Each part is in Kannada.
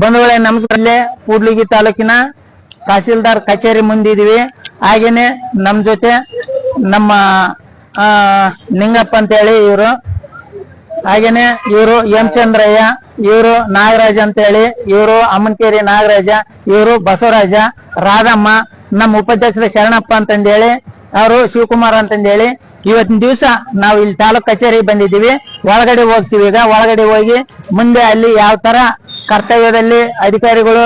ಬಂಧುಗಳೇ ನಮಸ್ಕಾರ ಕೂಡ್ಲಿಗಿ ತಾಲೂಕಿನ ತಹಸೀಲ್ದಾರ್ ಕಚೇರಿ ಮುಂದಿದೀವಿ ಹಾಗೇನೆ ನಮ್ ಜೊತೆ ನಮ್ಮ ನಿಂಗಪ್ಪ ಅಂತ ಹೇಳಿ ಇವರು. ಹಾಗೇನೆ ಇವರು ಎಂ ಚಂದ್ರಯ್ಯ ಇವರು ನಾಗರಾಜ್ ಅಂತ ಹೇಳಿ ಇವರು ಅಮ್ಮನಕೇರಿ ನಾಗರಾಜ, ಇವರು ಬಸವರಾಜ, ರಾಧಮ್ಮ, ನಮ್ಮ ಉಪಾಧ್ಯಕ್ಷರ ಶರಣಪ್ಪ ಅಂತಂದೇಳಿ, ಅವರು ಶಿವಕುಮಾರ್ ಅಂತಂದೇಳಿ. ಇವತ್ತಿನ ದಿವಸ ನಾವು ಇಲ್ಲಿ ತಾಲೂಕ್ ಕಚೇರಿಗೆ ಬಂದಿದ್ದೀವಿ. ಒಳಗಡೆ ಹೋಗ್ತೀವಿ. ಈಗ ಒಳಗಡೆ ಹೋಗಿ ಮುಂದೆ ಅಲ್ಲಿ ಯಾವ ತರ ಕರ್ತವ್ಯದಲ್ಲಿ ಅಧಿಕಾರಿಗಳು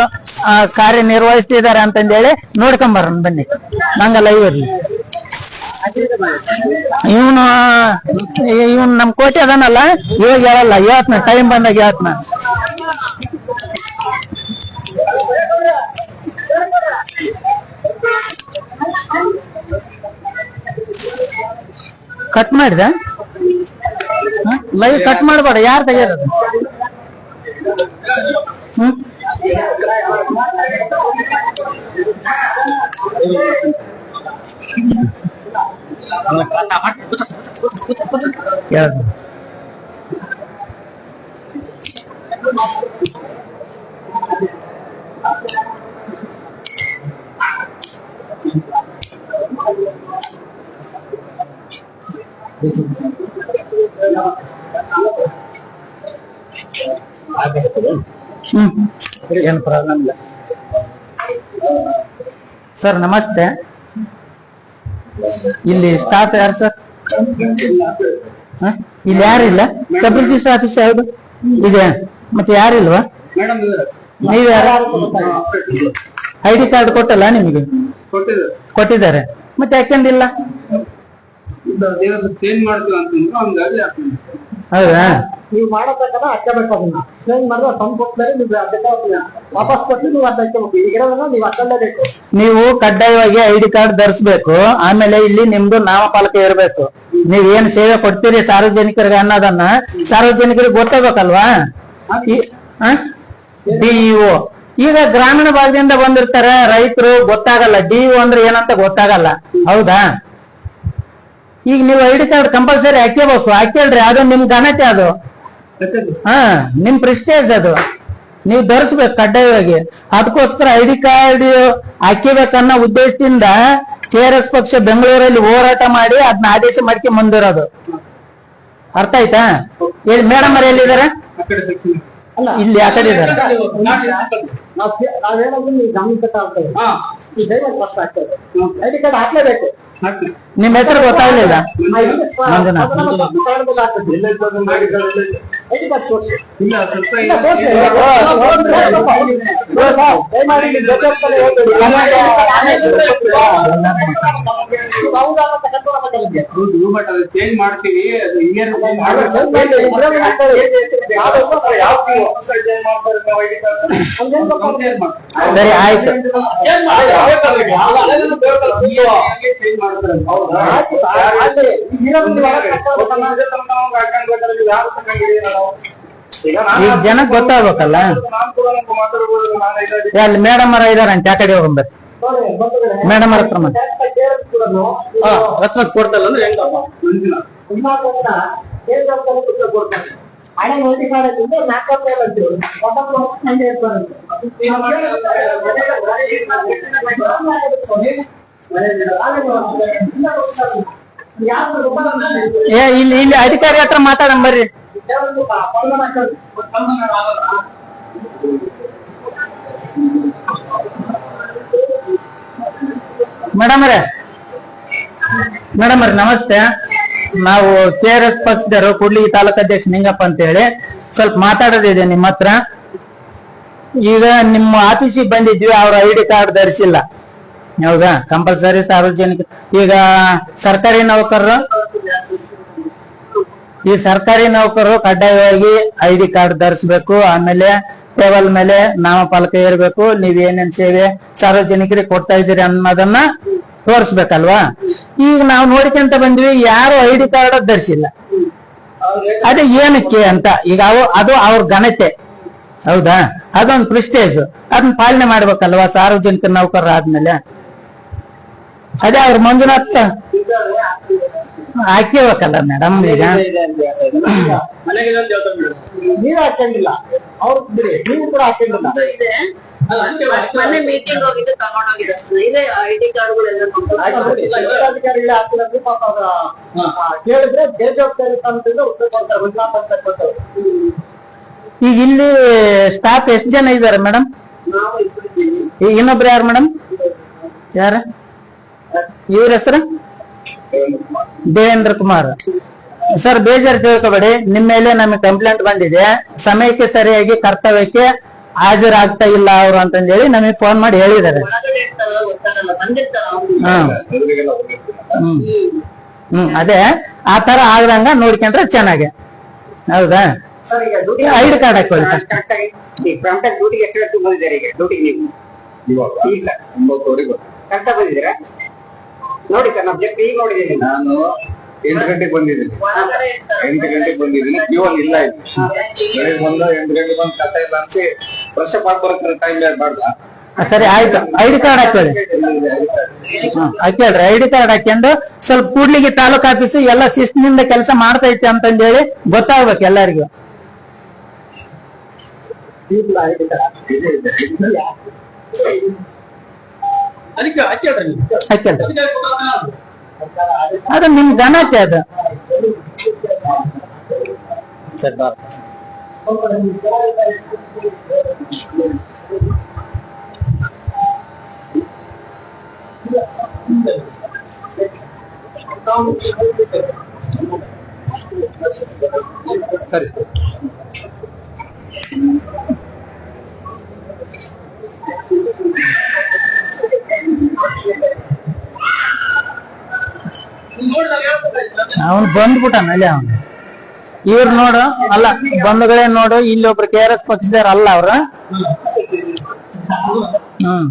ಕಾರ್ಯನಿರ್ವಹಿಸ್ತಿದ್ದಾರೆ ಅಂತಂದೇಳಿ ನೋಡ್ಕೊಂಡ್ ಬರೋಣ ಬನ್ನಿ. ನಂಗ ಲೈವ್ ಇರ್ಲಿ. ಇವನು, ಇವನ್ ನಮ್ ಕೋಟೆ ಅದನ್ನಲ್ಲ ಇವಾಗ ಹೇಳಲ್ಲ ಇವತ್ನ ಟೈಮ್ ಬಂದಾಗ ಇವತ್ನ ಕಟ್ ಮಾಡಿದ? ಲೈವ್ ಕಟ್ ಮಾಡಬೇಡ, ಯಾರು ತೆಗಿಯೋದು? ಯಾವ್ದು? ಹ್ಮ್ ಏನು ಪ್ರಾಬ್ಲಮ್ ಇಲ್ಲ ಸರ್, ನಮಸ್ತೆ. ಇಲ್ಲಿ ಸ್ಟಾಫ್ ಯಾರು ಸರ್? ಇಲ್ಲಿ ಯಾರಿಲ್ಲ ಸಬ್ ರಿಜಿಸ್ಟರ್ ಆಫೀಸ್ ಯಾವುದು? ಇದೆ. ಮತ್ತೆ ಯಾರಿಲ್ವಾ ನೀವು ಯಾರು? ಐ ಡಿ ಕಾರ್ಡ್ ಕೊಟ್ಟಲ್ಲ ನಿಮಗೆ? ಕೊಟ್ಟಿದ್ದಾರೆ. ಮತ್ತೆ ಯಾಕೆಂದಿಲ್ಲ? ಹೌದಾ? ನೀವು ಮಾಡೋ ಪ್ರಕಾರ ಹಾಕಬೇಕು ಅದನ್ನ. ಚೇಂಜ್ ಮಾಡಿದ್ರೆ ತಂದು ನೀವು ಅದಕ್ಕೆ ವಾಪಸ್ ಕೊಟ್ಟು ನೀವು ಹಾಕ್ಕೋಬೇಕು ಈಗ ಇರೋದನ್ನ ನೀವು ಹಾಕೊಳ್ಳೇಬೇಕು ನೀವು ಕಡ್ಡಾಯವಾಗಿ ಐ ಡಿ ಕಾರ್ಡ್ ಧರಿಸಬೇಕು. ಆಮೇಲೆ ಇಲ್ಲಿ ನಿಮ್ದು ನಾಮಫಲಕ ಇರಬೇಕು. ನೀವ್ ಏನ್ ಸೇವೆ ಕೊಡ್ತೀರಿ ಸಾರ್ವಜನಿಕರಿಗೆ ಅನ್ನೋದನ್ನ ಸಾರ್ವಜನಿಕರಿಗೆ ಗೊತ್ತಾಗಬೇಕಲ್ವಾ? ಡಿಇಒ ಈಗ ಗ್ರಾಮೀಣ ಭಾಗದಿಂದ ಬಂದಿರ್ತಾರೆ ರೈತರು ಗೊತ್ತಾಗಲ್ಲ. ಡಿಇಒ ಅಂದ್ರೆ ಏನಂತ ಗೊತ್ತಾಗಲ್ಲ. ಹೌದಾ? ಈಗ ನೀವು ಐ ಡಿ ಕಾರ್ಡ್ ಕಂಪಲ್ಸರಿ ಹಾಕೇಬೇಕು ಹಾಕೇಳ್ರಿ ಅದು ನಿಮ್ ಘನತೆ ಅದು. ಹಾ ನಿಮ್ ಪ್ರಿಸ್ಟೇಜ್ ಅದು. ನೀವು ಧರಿಸ್ಬೇಕು ಕಡ್ಡಾಯವಾಗಿ. ಅದಕ್ಕೋಸ್ಕರ ಐ ಡಿ ಕಾರ್ಡ್ ಹಾಕಿಬೇಕನ್ನೋ ಉದ್ದೇಶದಿಂದ ಕೆ ಆರ್ ಎಸ್ ಪಕ್ಷ ಬೆಂಗಳೂರಲ್ಲಿ ಹೋರಾಟ ಮಾಡಿ ಅದನ್ನ ಆದೇಶ ಮಾಡ್ಕೊಂಡ್ ಬಂದಿರೋದು. ಅರ್ಥ ಆಯ್ತಾ? ಹೇಳಿ ಮೇಡಮ್ ಅವ್ರು ಎಲ್ಲಿದ್ದಾರೆ? ಇಲ್ಲಿ ಆ ಕಡೆ ಇದ್ದಾರೆ. ನಾವು ಹೇಳೋದು ಐ ಡಿ ಕಾರ್ಡ್ ಹಾಕ್ಲೇಬೇಕು. ನಿಮ್ ಹೆಸರು ಗೊತ್ತಾಗ್ಲಿಲ್ಲ. ಮಂಜುನಾಥ್. change ಮಾಡ್ತೀವಿ. ಸರಿ ಆಯ್ತು. ಚೇಂಜ್ ಮಾಡಿ, ಈಗ ಜನಕ್ಕೆ ಗೊತ್ತಾಗ್ಬೇಕಲ್ಲ. ಅಲ್ಲಿ ಮೇಡಮ್ ಅವರ ಇದಾರಂತೆ ಅಂತ ಆ ಕಡೆ ಬಂಧುಗಳೇ, ಮೇಡಮ್ ಅವ್ರ ಹತ್ರ ಮತ್ತೆ ರತ್ನ ಕೊಡ್ತಲ್ಲ ಅಂದ್ರೆ ಹಣ ನೋಡಿ ಮಾಡೋದ್ರಿಂದ ನಾಲ್ಕು ಒಂಬತ್ತು ಏ, ಇಲ್ಲಿ ಇಲ್ಲಿ ಅಧಿಕಾರಿ ಹತ್ರ ಮಾತಾಡಂ ಬರ್ರಿ. ಮೇಡಮ್ ಅವ್ರೆ. ನಮಸ್ತೆ. ನಾವು ಕೆ ಆರ್ ಎಸ್ ಪಕ್ಷದವರು, ಕೂಡ್ಲಿಗಿ ತಾಲೂಕು ಅಧ್ಯಕ್ಷ ನಿಂಗಪ್ಪ ಅಂತ ಹೇಳಿ ಸ್ವಲ್ಪ ಮಾತಾಡೋದಿದೆ ನಿಮ್ಮ ಹತ್ರ. ಈಗ ನಿಮ್ಮ ಆಫೀಸಿಗೆ ಬಂದಿದ್ವಿ, ಅವ್ರ ಐ ಡಿ ಕಾರ್ಡ್ ಧರಿಸಿಲ್ಲ. ಹೌದಾ? ಕಂಪಲ್ಸರಿ ಸಾರ್ವಜನಿಕ ಈಗ ಸರ್ಕಾರಿ ನೌಕರರು ಈ ಸರ್ಕಾರಿ ನೌಕರರು ಕಡ್ಡಾಯವಾಗಿ ಐ ಡಿ ಕಾರ್ಡ್ ಧರಿಸ್ಬೇಕು. ಆಮೇಲೆ ಟೇಬಲ್ ಮೇಲೆ ನಾಮಫಲಕ ಇರಬೇಕು ನೀವ್ ಏನೇನ್ ಸೇವೆ ಸಾರ್ವಜನಿಕರಿಗೆ ಕೊಡ್ತಾ ಇದ್ದೀರಿ ಅನ್ನೋದನ್ನ ತೋರಿಸ್ಬೇಕಲ್ವಾ? ಈಗ ನಾವು ನೋಡ್ಕೊಂತ ಬಂದ್ವಿ, ಯಾರು ಐ ಡಿ ಕಾರ್ಡ್ ಧರಿಸಿಲ್ಲ. ಅದೇ ಏನಕ್ಕೆ ಅಂತ. ಈಗ ಅವು ಅದು ಅವ್ರ ಘನತೆ. ಹೌದಾ? ಅದೊಂದು ಪ್ರಿಸ್ಟೇಜ್ ಅದನ್ನ ಪಾಲನೆ ಮಾಡ್ಬೇಕಲ್ವಾ ಸಾರ್ವಜನಿಕ ನೌಕರರ ಆದ್ಮೇಲೆ ಅದೇ ಅವ್ರ ಮಂಜುನಾಥ್ ಹಾಕಿಬೇಕಲ್ಲ ಮೇಡಮ್ ಈಗ. ನೀವ್ ಅವ್ರು ಕೂಡ. ಮೊನ್ನೆ ಮೀಟಿಂಗ್ ಹೋಗಿದ್ದು ತಗೊಂಡ್ ಹೋಗಿದ್ದು ಅಷ್ಟೇ. ಇದೆ ಐಡಿ ಕಾರ್ಡ್ಗಳೆಲ್ಲ ಕೇಳಿದ್ರೆ ಬೇಜವಾಬ್ದಾರಿ ಉತ್ತರ ಕೊಡ್ತಾರೆ ಕೊಡ್ತಾರೆ. ಈಗ ಇಲ್ಲಿ ಸ್ಟಾಫ್ ಎಷ್ಟು ಜನ ಇದಾರೆ ಮೇಡಮ್ ಈಗ ಇನ್ನೊಬ್ರು ಯಾರು ಮೇಡಮ್ ಯಾರ? ಇವ್ರ ಹೆಸರು? ದೇವೇಂದ್ರ ಕುಮಾರ್. ಸರ್ ಬೇಜಾರು ತಿಳ್ಕೊಬೇಡಿ. ನಿಮ್ಮ ಮೇಲೆ ನಮಗೆ ಕಂಪ್ಲೇಂಟ್ ಬಂದಿದೆ. ಸಮಯಕ್ಕೆ ಸರಿಯಾಗಿ ಕರ್ತವ್ಯಕ್ಕೆ ಹಾಜರಾಗ್ತಾ ಇಲ್ಲ ಅವರು ಅಂತಂದೇಳಿ ನಮಗೆ ಫೋನ್ ಮಾಡಿ ಹೇಳಿದ್ದಾರೆ. ಹ್ಮ್. ಹ್ಮ್. ಅದೇ ಆ ತರ ಆಗ್ದಂಗ ನೋಡ್ಕೊಂಡ್ರೆ ಚೆನ್ನಾಗಿ. ಹೌದಾ? ಸರ್. ಈಗ ಡ್ಯೂಟಿ ಐಡಿ ಕಾರ್ಡ್ ಹಾಕೊಳ್ಳಿ ಡ್ಯೂಟಿಗೆ ಎಷ್ಟು ಬಂದಿದ್ದಾರೆ ಈಗ? ಡ್ಯೂಟಿಗೆ ನೀವು? ಕರೆಕ್ಟಾಗಿ ಬಂದಿದ್ದೀರಾ? ನೋಡಿ ಸರ್ ನಾವು ಜಸ್ಟ್ ಈಗ ನೋಡಿದ್ದೀನಿ ನಾನು ಎಂಟು ಗಂಟೆಗೆ ಬಂದಿದ್ದೀನಿ. ಎಂಟು ಗಂಟೆಗೆ ಬಂದಿದ್ದೀನಿ. ಜೀವನ್ ಇಲ್ಲ ಇಲ್ಲಿ. ಬೆಳಿಗ್ಗೆ ಬಂದು ಎಂಟು ಗಂಟೆಗೆ ಬಂದು ಕಸ ಇಲ್ಲ ಅನ್ಸಿ ಫ್ರೆಶ್ ಅಪ್ ಆಗ್ಬರಕ್ಕೆ ಟೈಮ್ ಮಾಡ್ದ? ಸರಿ ಆಯ್ತು. ಐಡಿ ಕಾರ್ಡ್ ಹಾಕೊಳ್ಳಿ ಹಾಕೇಳ್ರಿ ಐಡಿ ಕಾರ್ಡ್ ಹಾಕೊಂಡು ಸ್ವಲ್ಪ ಕೂಡ್ಲಿಗೆ ತಾಲೂಕ್ ಆಫೀಸ್ ಎಲ್ಲ ಶಿಸ್ತಿನಿಂದ ಕೆಲಸ ಮಾಡ್ತೈತೆ ಅಂತಂದೇಳಿ ಗೊತ್ತಾಗ್ಬೇಕು ಎಲ್ಲರಿಗೂ. ಐಡಿ ಕಾರ್ಡ್ ಇಲ್ಲ. ಅದು ನಿಮ್ ಗಣತೆ ಅದು. ಸರಿ. ಅವನ್ ಬಂದ್ಬಿಟ್ಟಾನ ಅಲ್ಲಿ ಅವನು. ಇವ್ರು ನೋಡು, ಅಲ್ಲ ಬಂಧುಗಳೇ ನೋಡು, ಇಲ್ಲಿ ಒಬ್ರು ಕೆ ಆರ್ ಎಸ್ ಪಕ್ಷದವ್ರ ಅಲ್ಲ ಅವ್ರ. ಹ್ಮ್?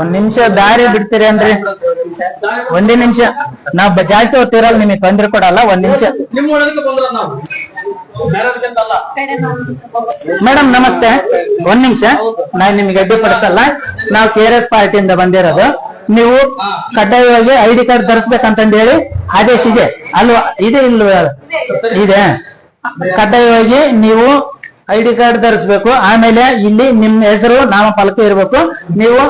ಒಂದ್ ನಿಮಿಷ ದಾರಿ ಬಿಡ್ತೀರಿ ಅಂದ್ರೆ ಒಂದೇ ನಿಮಿಷ. ನಾವ್ ಜಾಸ್ತಿ ಹೊತ್ತಿರಲ್ಲ ನಿಮಗೆ ತೊಂದ್ರೆ ಕೊಡಲ್ಲ ಒಂದ್ ನಿಮಿಷ. ಮೇಡಮ್ ನಮಸ್ತೆ. ಒಂದ್ ನಿಮಿಷ. ನಾ ನಿಮ್ಗೆ ಅಡ್ಡಿಪಡಿಸಲ್ಲ ನಾವು ಕೆ ಆರ್ ಎಸ್ ಪಾರ್ಟಿಯಿಂದ ಬಂದಿರೋದು. ನೀವು ಕಡ್ಡಾಯವಾಗಿ ಐಡಿ ಕಾರ್ಡ್ ತರಿಸ್ಬೇಕಂತಂದ ಹೇಳಿ ಆದೇಶ ಇದೆ. ಅಲ್ವಾ? ಇದೆ ಇಲ್ವಾ? ಇದೆ. ಕಡ್ಡಾಯವಾಗಿ ನೀವು ಐಡಿ ಕಾರ್ಡ್ ಧರಿಸ್ಬೇಕು. ಆಮೇಲೆ ಇಲ್ಲಿ ನಿಮ್ ಹೆಸರು, ನಾಮಫಲಕ ಇರಬೇಕು. ನೀವು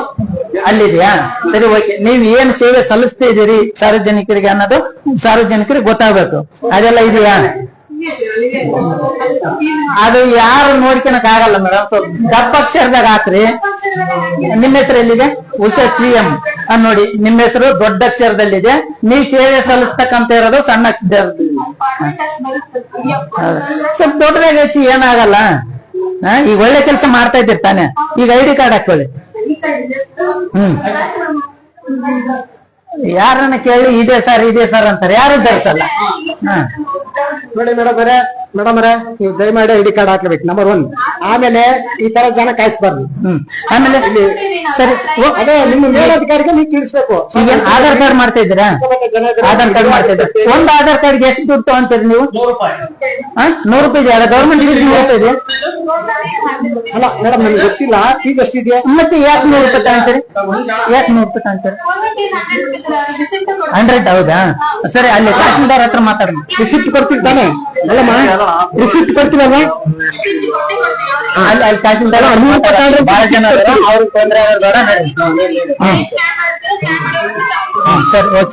ಅಲ್ಲಿದೆಯಾ ಸರಿ, ಓಕೆ. ನೀವು ಏನ್ ಸೇವೆ ಸಲ್ಲಿಸ್ತಾ ಇದೀರಿ ಸಾರ್ವಜನಿಕರಿಗೆ ಅನ್ನೋದು ಸಾರ್ವಜನಿಕರಿಗೆ ಗೊತ್ತಾಗಬೇಕು. ಅದೆಲ್ಲ ಇದೆಯಾ? ಅದು ಯಾರು ನೋಡ್ಕೊಳಕ್ ಆಗಲ್ಲ ಮೇಡಮ್ ದಪ್ಪ ಅಕ್ಷರದಾಗ ಹಾಕ್ರಿ. ನಿಮ್ಮ ಹೆಸರು ಎಲ್ಲಿದೆ? Usha C M. ನೋಡಿ, ನಿಮ್ಮ ಹೆಸರು ದೊಡ್ಡ ಅಕ್ಷರದಲ್ಲಿದೆ. ನೀವು ಸೇವೆ ಸಲ್ಲಿಸ್ತಕ್ಕಂತ ಇರೋದು ಸಣ್ಣ ಅಕ್ಷರದಲ್ಲಿ. ಸ್ವಲ್ಪ ದೊಡ್ಡದಾಗ ಹೆಚ್ಚಿ ಏನಾಗಲ್ಲ. ಈಗ ಒಳ್ಳೆ ಕೆಲಸ ಮಾಡ್ತಾ ಇದ್ದೀರಿ ತಾನೆ. ಈಗ ಐಡಿ ಕಾರ್ಡ್ ಹಾಕೊಳ್ಳಿ. ಹ್ಮ್. ಯಾರನ್ನ ಕೇಳಿ, ಇದೆ ಸರ್ ಇದೆ ಸರ್ ಅಂತಾರೆ. ಯಾರು ಧರಿಸಲ್ಲ ಹಾ. ನೋಡಿ ಮೇಡಮ್ ಅವರೇ ಮೇಡಮ್ ಅವರೇ ನೀವು ದಯಮಾಡಿ ಐಡಿ ಕಾರ್ಡ್ ಹಾಕಬೇಕು ನಂಬರ್ ಒನ್ ಆಮೇಲೆ ಈ ತರ ಜನ ಕಾಯಿಸ್ಬಾರ್ದು. ಹ್ಮ್. ಆಮೇಲೆ ಸರಿ ಓ, ಅದೇ ನಿಮ್ಮ ಮೇಲಧಿಕಾರಿಗೆ ನೀವು ತಿಳಿಸ್ಬೇಕು. ಈಗ ಏನ್ ಆಧಾರ್ ಕಾರ್ಡ್ ಮಾಡ್ತಾ ಇದ್ದೀರಾ. ಆಧಾರ್ ಕಾರ್ಡ್ ಮಾಡ್ತಾ ಇದ್ದೀರಾ ಒಂದ್ ಆಧಾರ್ ಕಾರ್ಡ್ಗೆ ಎಷ್ಟು ದುಡ್ಡು ತಗೊಂತೀರಿ ನೀವು? ನೂರು ರೂಪಾಯಿ. ಹಾ? ನೂರು ರೂಪಾಯಿ ಇದೆಯಲ್ಲ ಗೌರ್ಮೆಂಟ್ ಹೋಗ್ತಾ ಇದೆ? ಅಲ್ಲ ಮೇಡಮ್ ನನಗೆ ಗೊತ್ತಿಲ್ಲ ಫೀಸ್ ಎಷ್ಟಿದೆಯಾ ಮತ್ತೆ ಯಾಕೆ ನೂರು ರೂಪಾಯಿ ತಗೊಂತೀರಿ? ಯಾಕೆ ನೂರು ರೂಪಾಯಿ ತಗೊಂತೀರಿ? ಹಂಡ್ರೆಡ್ ಹೌದಾ? ಸರಿ ಅಲ್ಲಿ ತಹಸೀಲ್ದಾರ್ ಹತ್ರ ಮಾತಾಡೋಣ. ರಿಸಿಪ್ಟ್ ಕೊಡ್ತೀವಿ ತಾನೆ. ಅಲ್ಲಮ್ಮ ರಿಸಿಪ್ಟ್ ಕೊಡ್ತೀವಲ್ಲ ಅಲ್ಲಿ ಅಲ್ಲಿ ತಹಸೀಲ್ದಾರ್ ಹತ್ರ ತಗೊಂಡ್ರೆ ಬಹಳ ಜನ ಅವ್ರಿಗೆ ತೊಂದ್ರೆ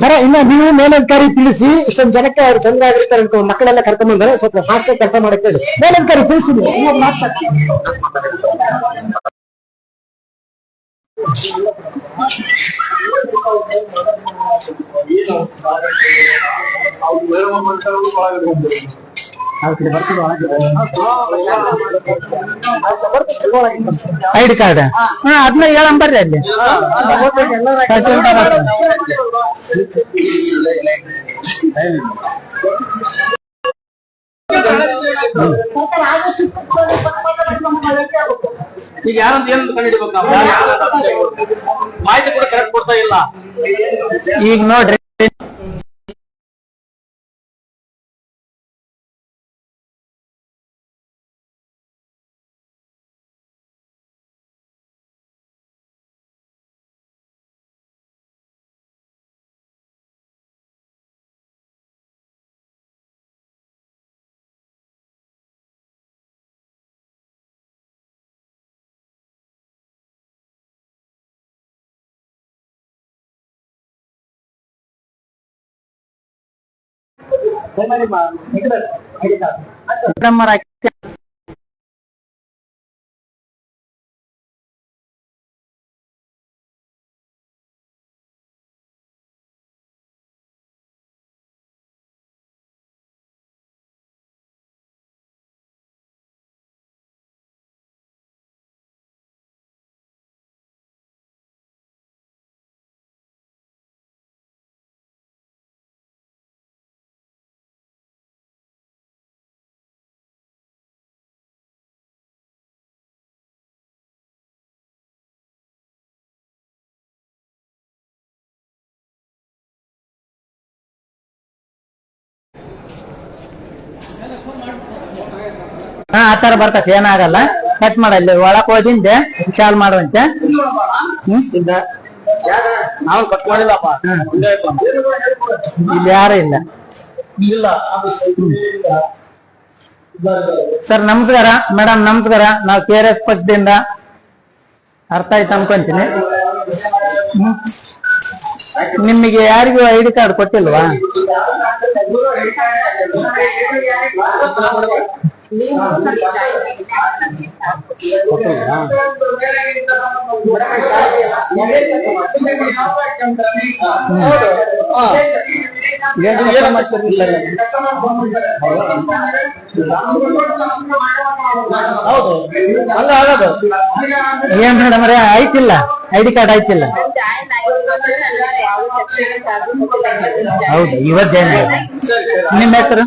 ಸರಿ ಇನ್ನ ನೀವು ಮೇಲಧಿಕಾರಿ ತಿಳಿಸಿ ಇಷ್ಟೊಂದು ಜನಕ್ಕೆ ಅವ್ರು ಚಂದ ಆಗಿರ್ತಾರೆ ಅಂತ ಮಕ್ಕಳೆಲ್ಲ ಕರ್ಕೊಂಡ್ ಬಂದ್ರೆ ಸ್ವಲ್ಪ ಫಾಸ್ಟ್ ಕೆಲಸ ಮಾಡಕ್ಕೆ ಹೇಳಿ ಮೇಲಧಿಕಾರಿ ತಿಳಿಸಿ ನೀವು. ಇನ್ನೊಬ್ರು ಮಾತಾಡ್ತಾರೆ. ಐಡಿ ಕಾರ್ಡ್ ಹಾ ಅದನ್ನ ಹೇಳಂ ಬರ್ರಿ ಅಲ್ಲಿ ತಹಸೀಲ್ದಾರ್ ಹತ್ರ ಈಗ ಯಾರಂತ ಏನ್ ಕಂಡಿಡ್ಬೇಕು ನಾವು? ಮಾಹಿತಿ ಕೂಡ ಕರೆಕ್ಟ್ ಕೊಡ್ತಾ ಇಲ್ಲ. ಈಗ ನೋಡ್ರಿ. ನಮ್ಮ ಹಾ ಆತರ ಬರ್ತೈತಿ ಏನಾಗಲ್ಲ. ಕಟ್ ಮಾಡಲ್ಲಿ ಒಳಕ್ ಹೋದಿಂದೆ ಚಾಲ್ ಮಾಡುವಂತೆ. ನಾವು ಕಟ್ ಮಾಡಿಲ್ಲಪ್ಪ. ಇಲ್ಲಿ ಯಾರು ಇಲ್ಲ. ಸರ್ ನಮಸ್ಕಾರ. ಮೇಡಮ್ ನಮಸ್ಕಾರ. ನಾವು ಕೆ ಆರ್ ಎಸ್ ಪಕ್ಷದಿಂದ ಅರ್ಥ ಆಯ್ತು ಅನ್ಕೊಂತೀನಿ. ನಿಮಗೆ ಯಾರಿಗೂ ಐ ಡಿ ಕಾರ್ಡ್ ಕೊಟ್ಟಿಲ್ವಾ? ಹೌದು ಹಂಗ ಆಗೋದು ಏನ್ ಮೇಡಮ್ ಆಯ್ತಿಲ್ಲ ಐ ಡಿ ಕಾರ್ಡ್ ಆಯ್ತಿಲ್ಲ ಹೌದು ಇವತ್ತು ನಿಮ್ಮ ಹೆಸರು?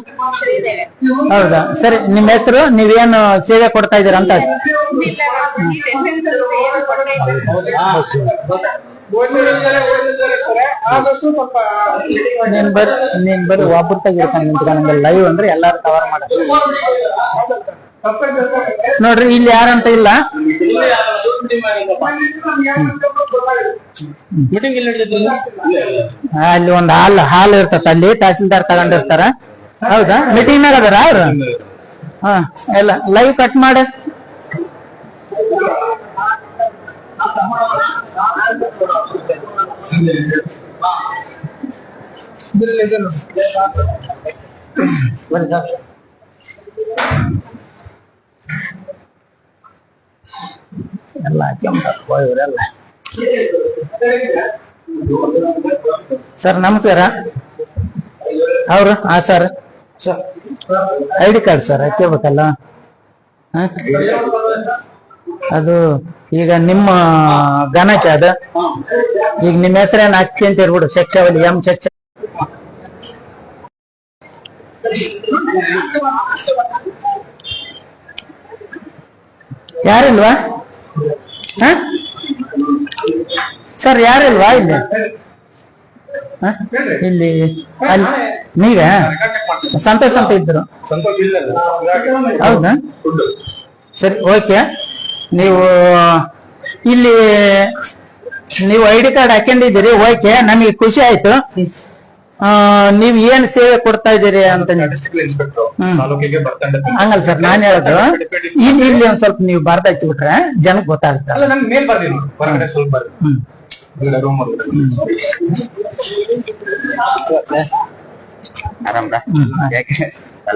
ಹೌದಾ? ಸರಿ, ನಿಮ್ಮ ಹೆಸರು, ನೀವೇನು ಸೇವೆ ಕೊಡ್ತಾ ಇದೀರ ಅಂತ? ನಿಂತ್ಕೊಂಡ್ ಲೈವ್ ಅಂದ್ರೆ ಎಲ್ಲಾರು ಕವರ್ ಮಾಡ. ನೋಡ್ರಿ, ಇಲ್ಲಿ ಯಾರಂತ ಇಲ್ಲ? ಅಲ್ಲಿ ಒಂದ್ ಹಾಲ್ ಹಾಲ್ ಇರ್ತದ, ಅಲ್ಲಿ ತಹಸೀಲ್ದಾರ್ ತಗೊಂಡಿರ್ತಾರ. ಹೌದಾ? ಮೀಟಿಂಗ್ ನಾಗ ಅದಾರ ಹಾ ಎಲ್ಲ ಲೈವ್ ಕಟ್ ಮಾಡ. ಎಲ್ಲ ಇವರೆಲ್ಲ ಸರ್ ನಮಸ್ಕಾರ. ಅವ್ರು ಹಾ sir I D card sir, ಹಾಕ್ಕೋಬೇಕಲ್ಲ? ಅದು ಈಗ ನಿಮ್ಮ ಗಣಕ ಅದ ಈಗ ನಿಮ್ಮ ಹೆಸರೇನು ಅಕ್ಕಿ ಅಂತ ಹೇಳ್ಬಿಡು ಶಕ್ಷಾವಲಿ ಎಂ ಶಕ್ಷ ಯಾರಿಲ್ವಾ? ಸರ್, ಯಾರಿಲ್ವಾ ಇಲ್ಲಿ? ಇಲ್ಲಿ ಅಲ್ಲಿ ನೀವೇ? ಸಂತೋಷ್ ಅಂತ ಇದ್ರು. ಸಂತೋಷ ಇಲ್ಲ ಹೌದಾ? ಸರಿ ಓಕೆ. ನೀವು ಇಲ್ಲಿ ನೀವು ಐ ಡಿ ಕಾರ್ಡ್ ಹಾಕೊಂಡಿದ್ದೀರಿ ಓಕೆ ನಮಗೆ ಖುಷಿ ಆಯ್ತು. ನೀವು ನೀವ್ ಏನ್ ಸೇವೆ ಕೊಡ್ತಾ ಇದ್ದೀರಿ ಅಂತ ಹಂಗಲ್ಲ ಸರ್ ನಾನ್ ಹೇಳೋದು. ಇಲ್ಲಿ ಇಲ್ಲಿ ಒಂದ್ ಸ್ವಲ್ಪ ನೀವು ಬರ್ದಾಯ್ತು ಬಿಟ್ರೆ ಜನಕ್ಕೆ ಗೊತ್ತಾಗುತ್ತೆ. ಇಲ್ಲ ರೂಮ್ ಆರಾಮ್ರಾ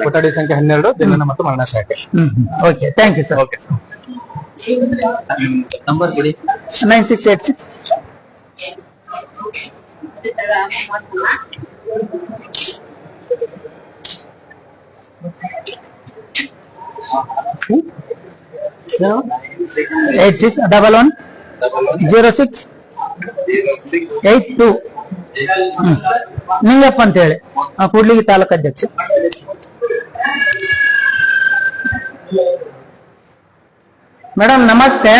ಕೊಠಡಿ ಸಂಖ್ಯೆ ಹನ್ನೆರಡು ಜನನ ಮತ್ತು ಮರಣ ಶಾಖೆ ಹ್ಮ್ okay thank you sir okay number ಕೊಡಿ nine six eight six eight six double one zero six eight two Ningappa ಅಂತ ಹೇಳಿ ಆ, ಕೂಡ್ಲಿಗಿ ತಾಲೂಕು ಅಧ್ಯಕ್ಷ. ಮೇಡಮ್ ನಮಸ್ತೆ.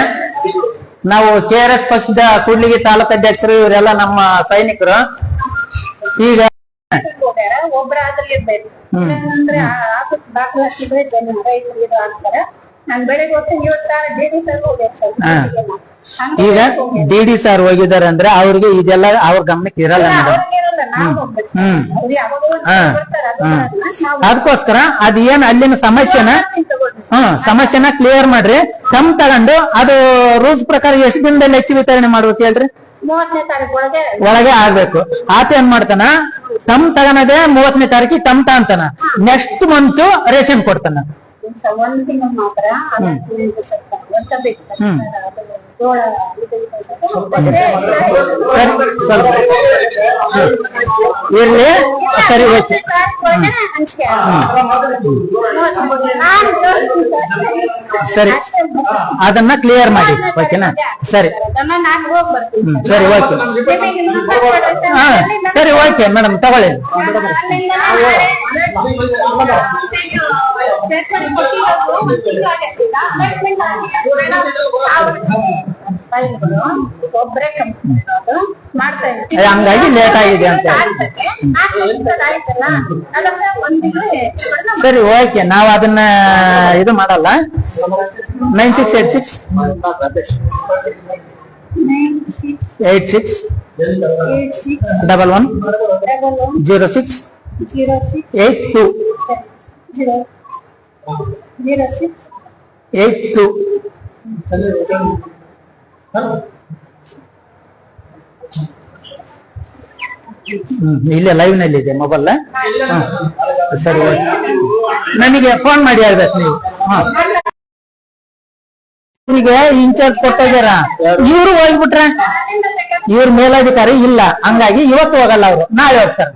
ನಾವು ಕೆ ಆರ್ ಎಸ್ ಪಕ್ಷದ ಕೂಡ್ಲಿಗಿ ತಾಲೂಕು ಅಧ್ಯಕ್ಷರು ಇವರೆಲ್ಲ ನಮ್ಮ ಸೈನಿಕರು. ಈಗ ಹೋಗ್ಯಾರ ಹ್ಮ್. ಈಗ. ಡಿ ಡಿ ಸರ್ ಹೋಗಿದ್ದಾರೆ ಅಂದ್ರೆ ಅವ್ರಿಗೆ ಇದೆಲ್ಲ ಅವ್ರ ಗಮನಕ್ಕೆ ಇರಲ್ಲ ಮೇಡಮ್. ಹ್ಮ್. ಅವ್ರು ಯಾವಾಗ ಒಂದ್ ಹಾ ಬರ್ತಾರೆ, ಅದು ಹಾ ಅದಕ್ಕೋಸ್ಕರ ಅದ್ ಏನ್ ಅಲ್ಲಿನ ಸಮಸ್ಯೆನ ಹ್ಮ್ ಸಮಸ್ಯೆನ ಕ್ಲಿಯರ್ ಮಾಡ್ರಿ ಕಮ್ ತಗೊಂಡು ಅದು ರೂಲ್ಸ್ ಪ್ರಕಾರ ಎಷ್ಟು ದಿನದಲ್ಲಿ ಹೆಚ್ಚು ವಿತರಣೆ ಮಾಡ್ಬೇಕು ಹೇಳ್ರಿ ಒಳಗೆ ಆಗ್ಬೇಕು ಆತ ಏನ್ ಮಾಡ್ತಾನ ತಮ್ ತಗನದೆ ಮೂವತ್ತನೇ ತಾರೀಕಿಗೆ ತಮ್ ತಗಂತಾನ ನೆಕ್ಸ್ಟ್ ಮಂತ್ ರೇಷನ್ ಕೊಡ್ತಾನ. ಹ್ಮ್. 对。ಇರ್ಲಿ. ಸರಿ, ಓಕೆ. ಸರಿ. ಅದನ್ನ ಕ್ಲಿಯರ್ ಮಾಡಿ. ಓಕೆನಾ ಸರಿ. ಸರಿ, ಓಕೆ. ಹಾ, ಸರಿ, ಓಕೆ ಮೇಡಮ್ ತಗೊಳ್ಳಿ. ಒಬ್ಬರೇ ಕಂಪ್ನಿ ಮಾಡ್ತಾ ಹಂಗಾಗಿ ಲೇಟ್ ಆಗಿದೆ ಅಂತ ಸರಿ ಓಕೆ ನಾವು ಅದನ್ನ ಇದು ಮಾಡಲ್ಲ. Nine six eight six eight six double one zero six eight two zero zero six eight two ಇಲ್ಲೇ ಲೈವ್ನಲ್ಲಿ ಇದೆ ಮೊಬೈಲ್ ಸರಿ ನನಗೆ ಫೋನ್ ಮಾಡಿ ಹೇಳ್ಬೇಕು ನೀವು. ಇವ್ರಿಗೆ ಇನ್ಚಾರ್ಜ್ ಕೊಟ್ಟಿದಾರ. ಇವ್ರು ಹೋಗ್ಬಿಟ್ರೆ? ಇವ್ರ ಮೇಲಾಧಿಕಾರಿ ಇಲ್ಲ. ಹಂಗಾಗಿ ಇವತ್ತು ಹೋಗಲ್ಲ ಅವರು. ನಾಳೆ ಹೋಗ್ತಾರೆ.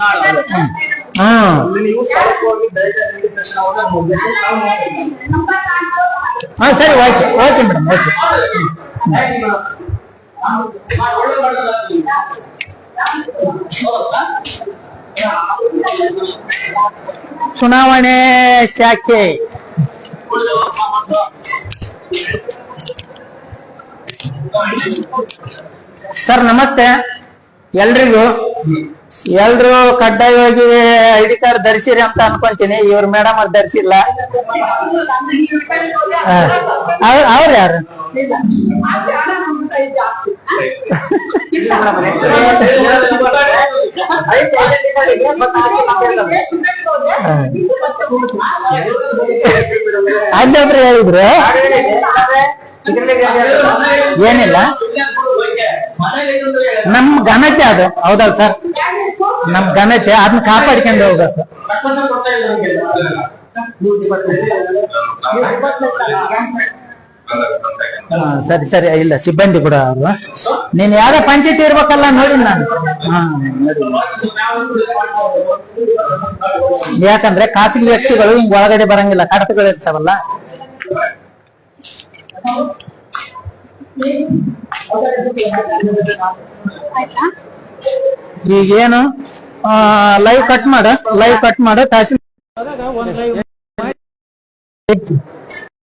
ಹ್ಮ್. ಹಾ. ಸರಿ ಓಕೆ ಓಕೆ ಮೇಡಮ್ ಓಕೆ ಚುನಾವಣೆ ಶಾಖೆ. ಸರ್ ನಮಸ್ತೆ. ಎಲ್ರಿಗೂ. ಎಲ್ರು ಕಡ್ಡಾಯವಾಗಿ ಐ ಡಿ ಕಾರ್ಡ್ ಧರಿಸಿರಿ ಅಂತ ಅನ್ಕೊಂತೀನಿ. ಇವ್ರ ಮೇಡಮ್ ಅವ್ರು ಧರಿಸಿಲ್ಲ. ಅವ್ರು ಯಾರು? ಅಲ್ಲೊಬ್ರು ಹೇಳಿದ್ರು? ಏನಿಲ್ಲ. ನಮ್ ಘನತೆ ಅದು. ಹೌದಲ್ಲ ಸರ್? ನಮ್ ಘನತೆ ಅದನ್ನ ಕಾಪಾಡ್ಕೊಂಡು ಹೋಗ್ಬೇಕು. ಸರಿ ಸರಿ, ಇಲ್ಲ, ಸಿಬ್ಬಂದಿ ಕೂಡ ಅವರು. ನೀನ್ ಯಾರ ಪಂಚಾಯತಿ ಇರ್ಬೇಕಲ್ಲ, ನೋಡಿ ನಾನು. ಹಾ ಯಾಕಂದ್ರೆ ಖಾಸಗಿ ವ್ಯಕ್ತಿಗಳು ಹಿಂಗ್ ಒಳಗಡೆ ಬರಂಗಿಲ್ಲ, ಕಡತಗಳು ಇರ್ತಾವಲ್ಲ. ಈಗೇನು? ಲೈವ್ ಕಟ್ ಮಾಡ ಲೈವ್ ಕಟ್ ಮಾಡು ತಹಸೀಲ್